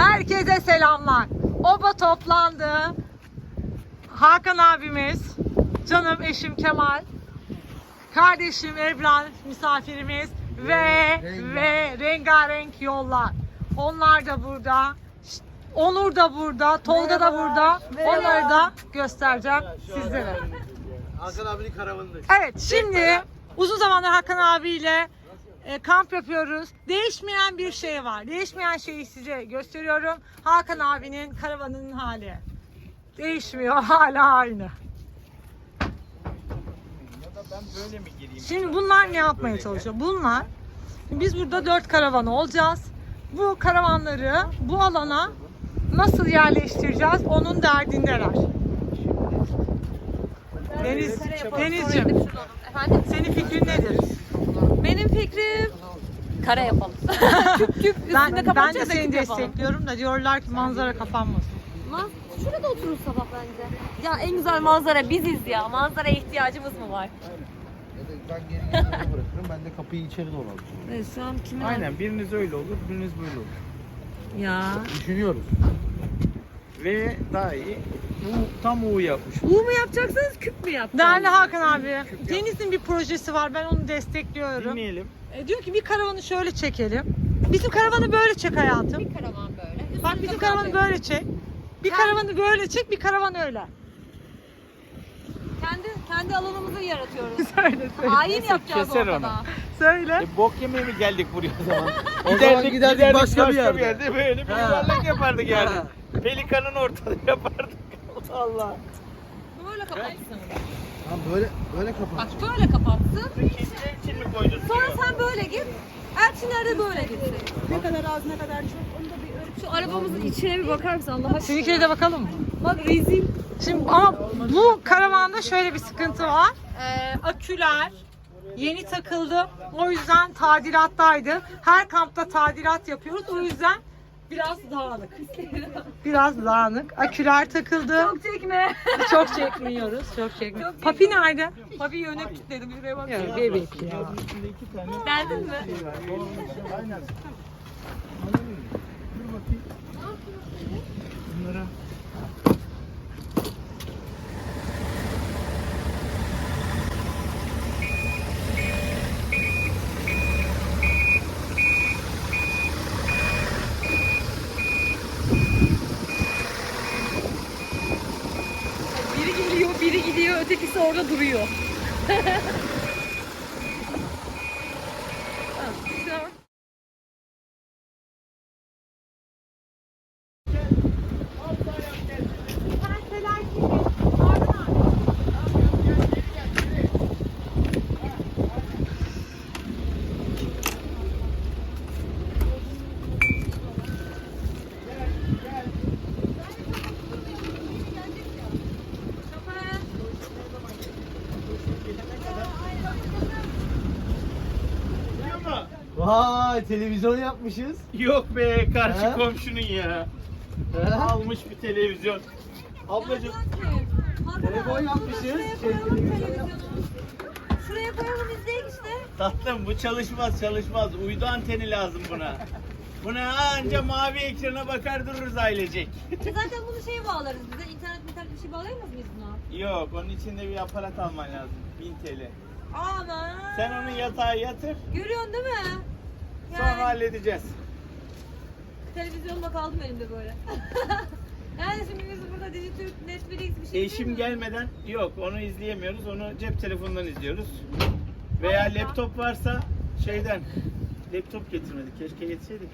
Herkese selamlar. Oba toplandı. Hakan abimiz, canım eşim Kemal, kardeşim Ebran misafirimiz ve ve rengarenk yollar. Onlar da burada. Onur da burada, Tolga da burada. Onları da göstereceğim sizlere. Hakan abinin karavanında. Evet şimdi uzun zamandır Hakan abiyle e, kamp yapıyoruz. Değişmeyen bir şey var. Değişmeyen şeyi size gösteriyorum. Hakan abinin karavanının hali. Değişmiyor hala aynı. Ya da ben böyle mi gireyim? Şimdi bunlar ne yapmaya çalışıyor? Bunlar biz burada dört karavan olacağız. Bu karavanları bu alana nasıl yerleştireceğiz? Onun derdindeler. Deniz, Denizciğim, Efendim? senin fikrin nedir? Benim fikrim kare yapalım. küp küp üstüne Ben, ben de kapatacağız da seni küp yapalım. destekliyorum da diyorlar ki manzara kapanmasın. Lan şurada otururuz sabah bence. Ya en güzel manzara biziz ya. Manzaraya ihtiyacımız mı var? Ya da ben geri bırakırım. Ben de kapıyı içeri dolanırım. Evet şu an kimin Aynen biriniz öyle olur, biriniz böyle olur. Ya. Düşünüyoruz. Ve daha iyi. Bu tam U yapmış. U mu yapacaksınız küp mü yapacaksınız? Değerli Hakan abi, Deniz'in bir projesi var. Ben onu destekliyorum. Dinleyelim. E, diyor ki bir karavanı şöyle çekelim. Bizim karavanı böyle çek hayatım. Bir karavan böyle. Bak bizim karavanı böyle çek. Bir karavanı böyle çek, bir karavan öyle. Kendi kendi alanımızı yaratıyoruz. Söyle söyle. Hain yapacağız keser ortada. onu. Söyle. E, bok yemeye mi geldik buraya o zaman? O zaman giderdik başka bir yerde. Böyle bir yuvarlak yapardık yani. Pelikanın ortada yapardık. Allah. Böyle kapatsın. Tamam böyle böyle kapat. Bak böyle kapatsın. İçin mi koydun? Sonra sen böyle git. Elçinler de böyle gitsin. Ne kadar az ne kadar çok onu da bir ölçü. Şu arabamızın içine bir bakar mısın Allah aşkına? Seninkine de bakalım mı? Bak rezil. Şimdi ama bu karavanda şöyle bir sıkıntı var. Ee, aküler yeni takıldı. O yüzden tadilattaydı. Her kampta tadilat yapıyoruz. O yüzden biraz dağınık. Biraz dağınık. Aküler takıldı. Çok çekme. Çok çekmiyoruz. Çok çekmiyoruz. Papi nerede? Papi yöne kilitledim. Şuraya bak. Ya, bebek ya. Geldin mi? Aynen. Dur bakayım. Bunlara orada duruyor. Ha, şu an- Vay televizyon yapmışız. Yok be karşı He? komşunun ya. He? Almış bir televizyon. Ablacığım Telefon yapmışız. Şey, televizyon yapmışız. Şuraya koyalım izleyin işte. tatlım bu çalışmaz çalışmaz. Uydu anteni lazım buna. Buna anca mavi ekrana bakar dururuz ailecek. E zaten bunu şeye bağlarız bize. İnternet internet bir şey bağlayamaz mıyız buna? Yok onun için de bir aparat alman lazım. 1000 TL. Aman. Sen onu yatağa yatır. Görüyorsun değil mi? Sonra halledeceğiz. televizyonda kaldım elimde böyle. yani şimdi biz burada Dijitürk, Netflix bir şey Eşim mi? gelmeden yok onu izleyemiyoruz. Onu cep telefonundan izliyoruz. Veya laptop varsa şeyden laptop getirmedik. Keşke getirseydik.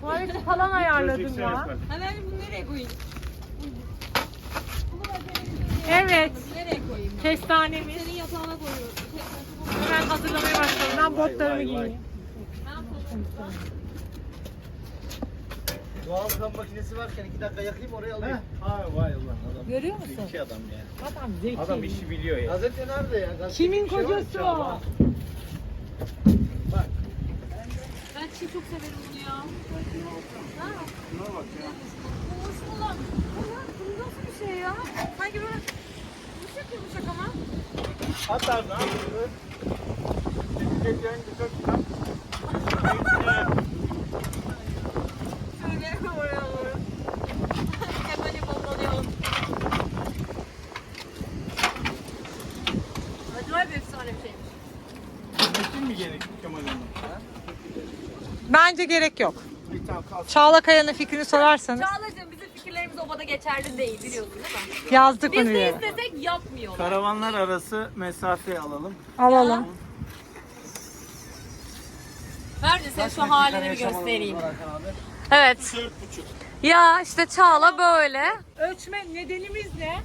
Tuvaleti falan ayarladım Projeksiyon ya. yapardık. Ha ben bunu nereye koyayım? Evet. Nereye koyayım? Kestanemiz. Senin yatağına koyuyorum. Hemen hazırlamaya başladım. Ben botlarımı vay, giyeyim. Ne? Doğal kan makinesi varken iki dakika yakayım oraya alayım. Ha vay ulan adam. Görüyor musun? Zeki adam ya. Adam zeki. Adam işi biliyor ya. Gazete nerede ya? Gazete Kimin bir şey var mı kocası o? Bak. Ben çiğ çok severim bunu ya. Ha? Şuna bak ya. Hoş olan. Bu ya, bu nasıl bir şey ya? Sanki böyle yumuşak yumuşak ama. At ağzına at. Getiren güzel kitap. Şöyle oraya doğru. Bence gerek yok. Bir tane kalsın. Çağla Kaya'nın fikrini sorarsanız Çağla'cığım bizim fikirlerimiz obada geçerli değil biliyorsun değil mi? yazdık Biz bunu de bir istesek yapmıyorlar. Karavanlar arası mesafe alalım. Alalım. Ver de sen şu halini bir göstereyim. Evet. Ya işte Çağla böyle. Ölçme nedenimiz ne?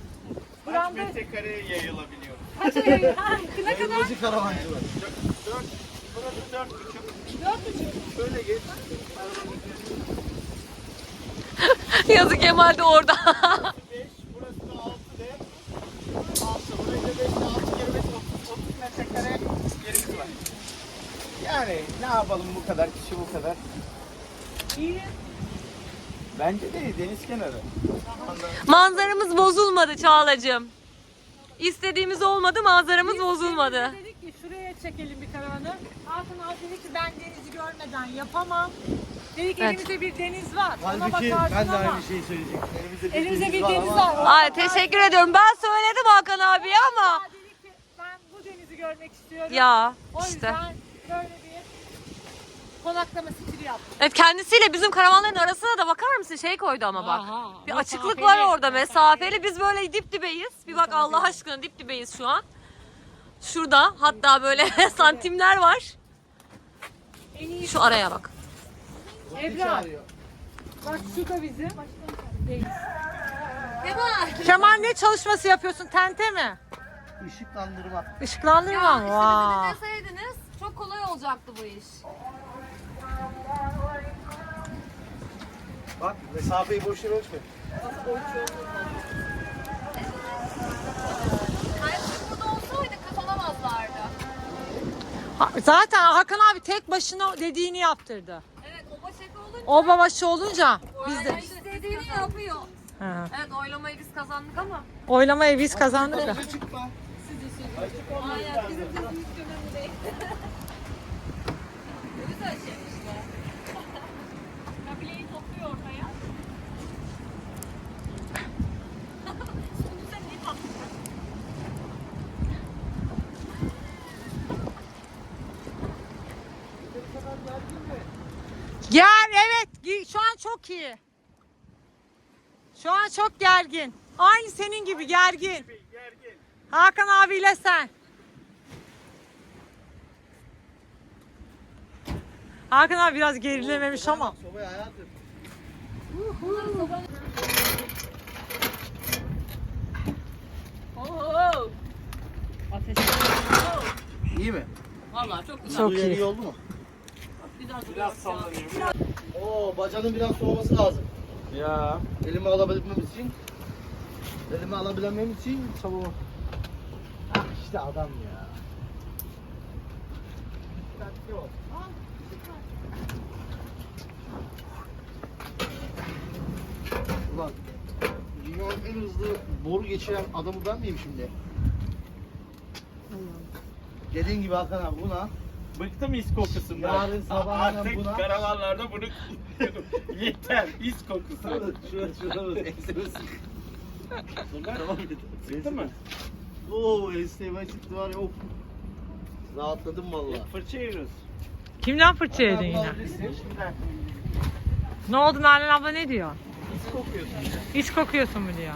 Kaç metrekareye yayılabiliyor? kaç ay- Ha, ne kadar? Dört. Burası dört buçuk. Dört buçuk. Şöyle geç. Yazık Kemal de orada. Beş. Burası da altı de. Altı. Burayı da beş. Altı. Yirmi. Otuz. Otuz metrekare yerimiz var. Yani ne yapalım bu kadar kişi bu kadar. İyi. Bence de iyi, deniz kenarı. Manzaramız bozulmadı Çağla'cığım. İstediğimiz olmadı, manzaramız bozulmadı. Dedik ki şuraya çekelim bir karavanı. Hakan abi dedi ki ben denizi görmeden yapamam. Dedik Evet. elimizde bir deniz var. Ona Halbuki bakarsın ben de ama. aynı şeyi söyleyecektim. Elimizde bir Elimizde bir var deniz ama- var. Ay teşekkür ediyorum. Ben söyledim Hakan abiye ama. Hakan dedi ki ben bu denizi görmek istiyorum. Ya o işte. yüzden böyle bir konaklama stili yaptım. Evet kendisiyle bizim karavanların arasına da bakar mısın? Şey koydu ama bak. Aha, bir açıklık var orada mesafeli. Biz böyle dip dibeyiz. Bir bak Allah aşkına dip dibeyiz şu an. Şurada hatta böyle santimler var. En iyi Şu araya bak. Ebrar. Çağırıyor. Bak şu da bizim. Kemal. Kemal ne çalışması yapıyorsun? Tente mi? Işıklandırma. Işıklandırma mı? Vay. deseydiniz çok kolay olacaktı bu iş. Bak mesafeyi boş yere ölçme. Zaten Hakan abi tek başına dediğini yaptırdı. Evet oba şaka olunca. O babaşı olunca biz de. istediğini yapıyor. Ha. Evet oylamayı biz kazandık ama. Oylamayı biz kazandık da. Çıkma. Aynen bizim sesimiz önemli değil. Ne güzel şey işte. Kabileyi topluyor ortaya. Sonra sen iyi tatlısın. Gel evet gi- şu an çok iyi. Şu an çok gergin. Aynı senin gibi gergin. Gergin. Hakan abiyle sen. Hakan abi biraz gerilememiş ama. Sobaya hayatım. Oo. Ateş. İyi mi? Vallahi çok güzel. Çok yeri iyi. oldu mu? Duruyor. Biraz sallanıyor. Oo bacanın biraz soğuması lazım. Ya. Elimi alabilmem için. Elimi alabilmem için çabuk. Ah işte adam ya. Dikkatli ol. Ulan dünyanın en hızlı boru geçiren adamı ben miyim şimdi? Dediğin gibi Hakan abi buna Bıktım is kokusundan. Yarın sabah Artık buna- karavanlarda bunu yeter is kokusu. şurada şurada şurada ensemiz. Tamam Sıktı mı? Oo enseme çıktı var ya of. Rahatladım valla. Fırça yiyoruz. Kimden fırça yedin yine? Ne oldu Nalan abla ne diyor? İs kokuyorsun. İç kokuyorsun mu diyor.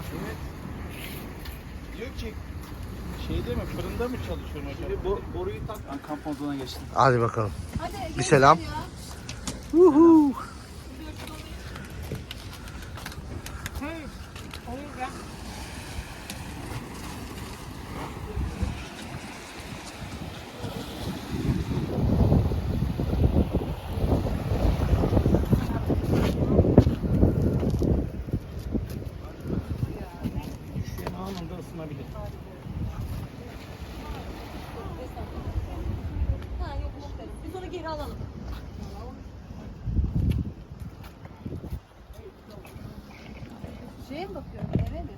Diyor ki şeyde mi fırında mı çalışıyorsun hocam? Şimdi bo boruyu tak. Ben kamp moduna geçtim. Hadi bakalım. Hadi Bir selam. Düşen anında ısınabilir. Ha yok yok dedim. Biz onu geri alalım. Şeye mi bakıyorum eve mi?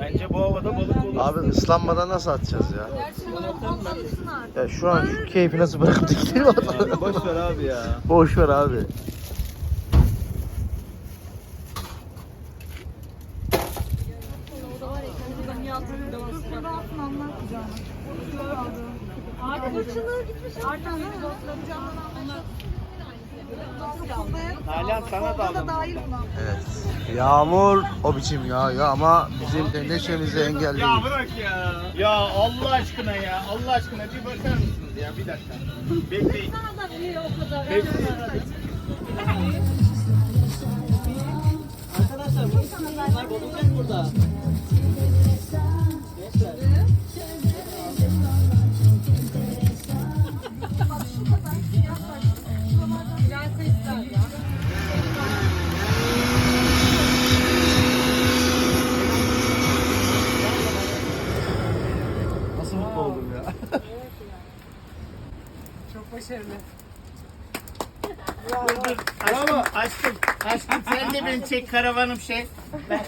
Bence bu havada balık olur. Abi ıslanmadan nasıl atacağız ya? Ya şu an şu keyfi nasıl bırakıp gidelim adam? Boş ver abi ya. Boş ver abi. Nalan sana da alın. Evet. Yağmur o biçim yağıyor ama bizim neşemizi engelliyor. Ya bırak ya. Ya Allah aşkına ya. Allah aşkına bir bakar mısınız ya? Bir dakika. Bekleyin. Bekleyin. Arkadaşlar bu insanlar bulunacak burada. Nasıl mutlu oldum ya? Çok başarılı. Aşkım, aşkım, aşkım sen de beni çek karavanım şey. Ver.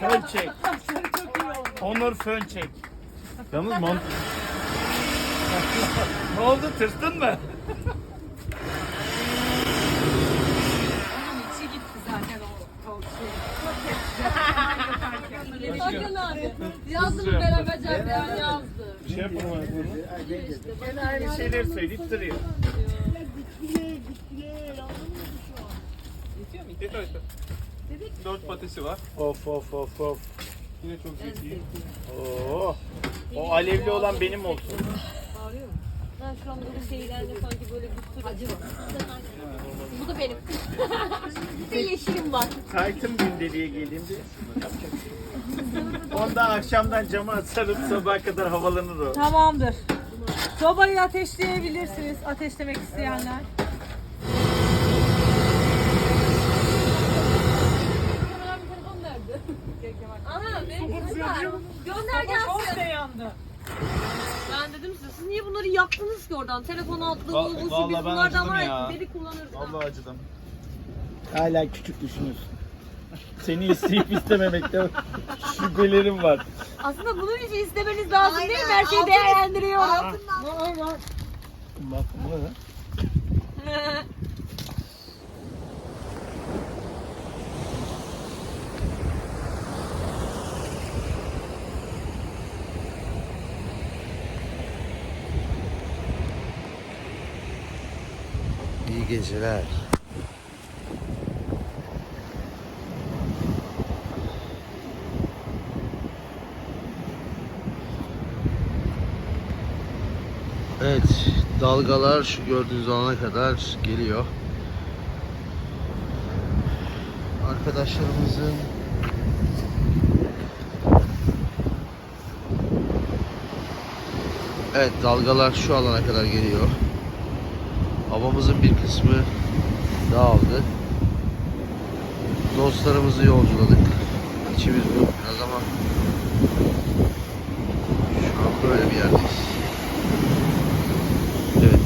Fön çek. Onur fön çek. Yalnız mont... ne oldu tırstın mı? Hakan abi. Yazdım beraber ben yazdı. Bir şey yapalım bunu. Gene aynı şeyleri söyleyip duruyor. Dört patisi var. Of of of of. Yine çok zeki. Oo. O alevli olan benim olsun. Ben şu an böyle şeylerle sanki böyle bir sürü acı var. Bu da benim. bir de yeşilim var. Taytım gündeliğe geleyim de yapacak bir şey yok. Onda akşamdan cama asarım sabaha kadar havalanır o. Tamamdır. Sobayı ateşleyebilirsiniz ateşlemek isteyenler. Ana benim telefon. Gönder gelsin. yandı. Ben dedim size siz niye bunları yaktınız ki oradan? Telefon altlığı, Va- bu, bu, biz vallahi ben bunlardan acıdım var ya. ya. Deli kullanırız. Vallahi acıdım. Hala küçük düşünüyorsun. Seni isteyip istememekte şüphelerim var. Aslında bunun için istemeniz lazım değil mi? Her şeyi değerlendiriyorum. Bak bu ne? İyi geceler. Evet, dalgalar şu gördüğünüz alana kadar geliyor. Arkadaşlarımızın Evet, dalgalar şu alana kadar geliyor. Havamızın bir kısmı dağıldı. Dostlarımızı yolculadık. İçimiz bu biraz ama şu an böyle bir yerdeyiz. Evet.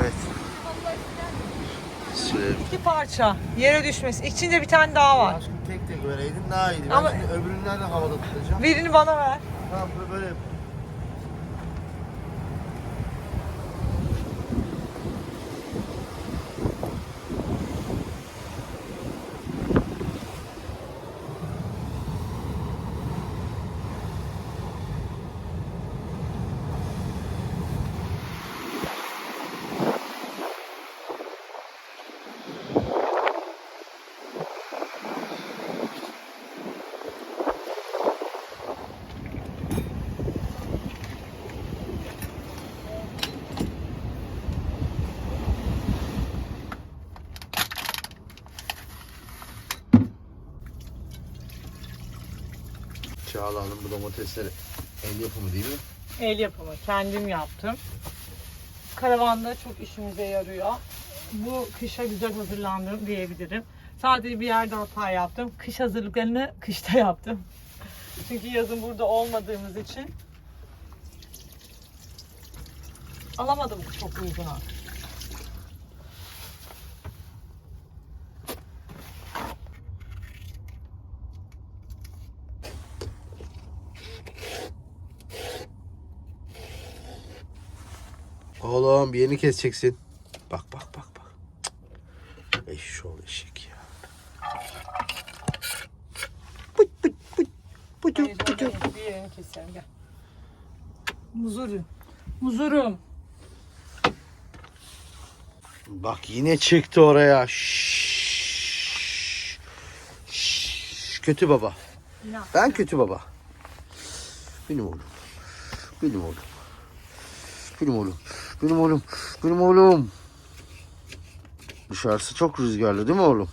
Evet. Sürelim. İki parça yere düşmesi. İçinde bir tane daha var. Aşkım tek tek vereydin daha iyiydi. Ben Ama- şimdi öbürünü nereden havada tutacağım? Birini bana ver. Tamam böyle yap. Çağla Hanım bu domatesler el yapımı değil mi? El yapımı. Kendim yaptım. Karavanda çok işimize yarıyor. Bu kışa güzel hazırlandım diyebilirim. Sadece bir yerde hata yaptım. Kış hazırlıklarını kışta yaptım. Çünkü yazın burada olmadığımız için alamadım çok uyguna. Oğlum bir yerini keseceksin. Bak bak bak bak. Eşşoğlu eşek ya. Pıt pıt pıt. Pıtı pıtı. Bir yerini keselim gel. Muzurum. Muzurum. Bak yine çıktı oraya. Şşş. Şşş. Kötü baba. Ben kötü baba. Benim oğlum. Benim oğlum. Benim oğlum. Benim oğlum. Benim oğlum. Dışarısı çok rüzgarlı değil mi oğlum?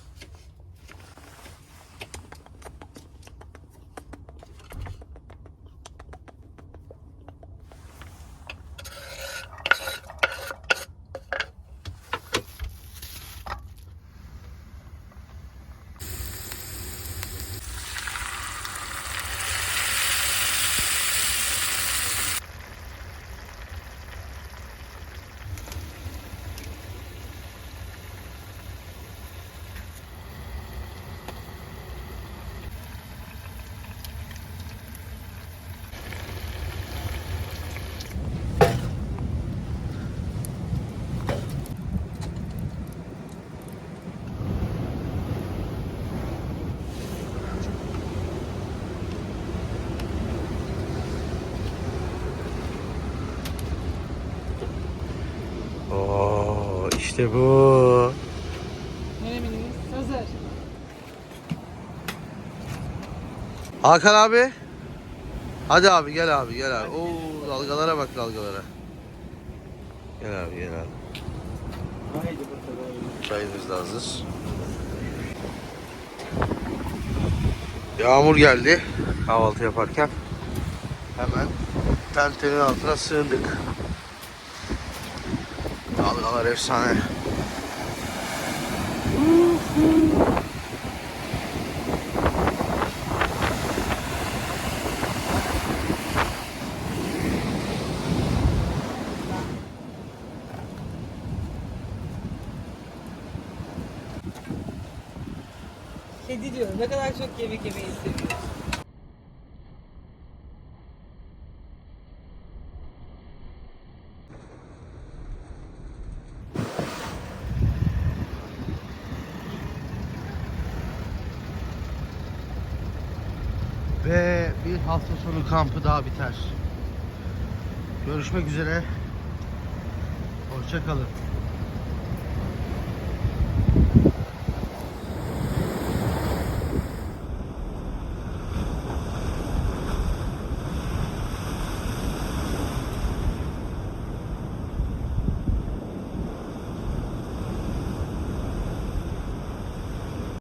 Oo, işte bu. Menemenimiz hazır. Hakan abi. Hadi abi gel abi gel abi. Oo dalgalara bak dalgalara. Gel abi gel abi. Haydi bakalım. Çayımız da hazır. Yağmur geldi kahvaltı yaparken. Hemen tentenin altına sığındık. Dalgalar efsane. Kedi diyorum. Ne kadar çok yemek yemeyi seviyor. Bir hafta sonu kampı daha biter. Görüşmek üzere. Hoşça kalın.